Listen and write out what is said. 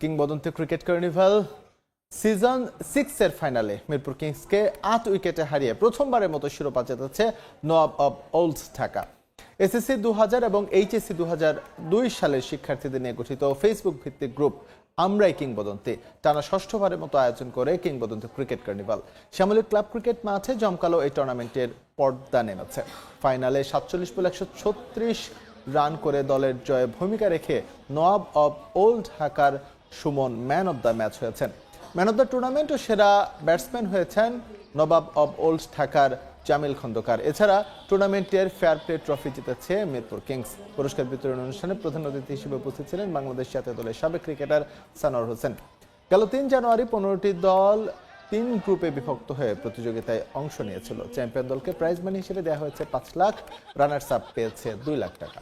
কিংবদন্তি cricket carnival season six এর ফাইনালে মিরপুর কিংসকে আট উইকেটে হারিয়ে প্রথমবারের মতো শিরোপা জেতেছে Nawab of olds Dhaka. SSC দু হাজার এবং এইচএসসি দু হাজার দুই সালের শিক্ষার্থীদের নিয়ে গঠিত ফেসবুক ভিত্তিক গ্রুপ আমরাই কিংবদন্তি। টানা ষষ্ঠবারের মতো আয়োজন করে কিংবদন্তি cricket carnival Shyamoli club cricket মাঠে জমকালো এই টুর্নামেন্টের পর্দা নেমেছে। ফাইনালে সাতচল্লিশ বলে একশো ছত্রিশ রান করে দলের জয়ে ভূমিকা রেখে নোয়াব অব ওল্ড ঢাকার Suman man of the match হয়েছেন। ম্যান অব দ্য টুর্নামেন্ট সেরা ব্যাটসম্যান হয়েছেন নবাব অব ওল্ড ঢাকার জামিল খন্দকার। এছাড়া টুর্নামেন্টের ফেয়ার প্লে ট্রফি জিতেছে মিরপুর কিংস। পুরস্কার বিতরণ অনুষ্ঠানে প্রধান অতিথি হিসেবে উপস্থিত ছিলেন বাংলাদেশ জাতীয় দলের সাবেক ক্রিকেটার সানোয়ার হোসেন। গেল তিন জানুয়ারি পনেরোটি দল তিন গ্রুপে বিভক্ত হয়ে প্রতিযোগিতায় অংশ নিয়েছিল। চ্যাম্পিয়ন দলকে প্রাইজ মানি হিসেবে দেওয়া হয়েছে পাঁচ লাখ, রানার্স আপ পেয়েছে দুই লাখ টাকা।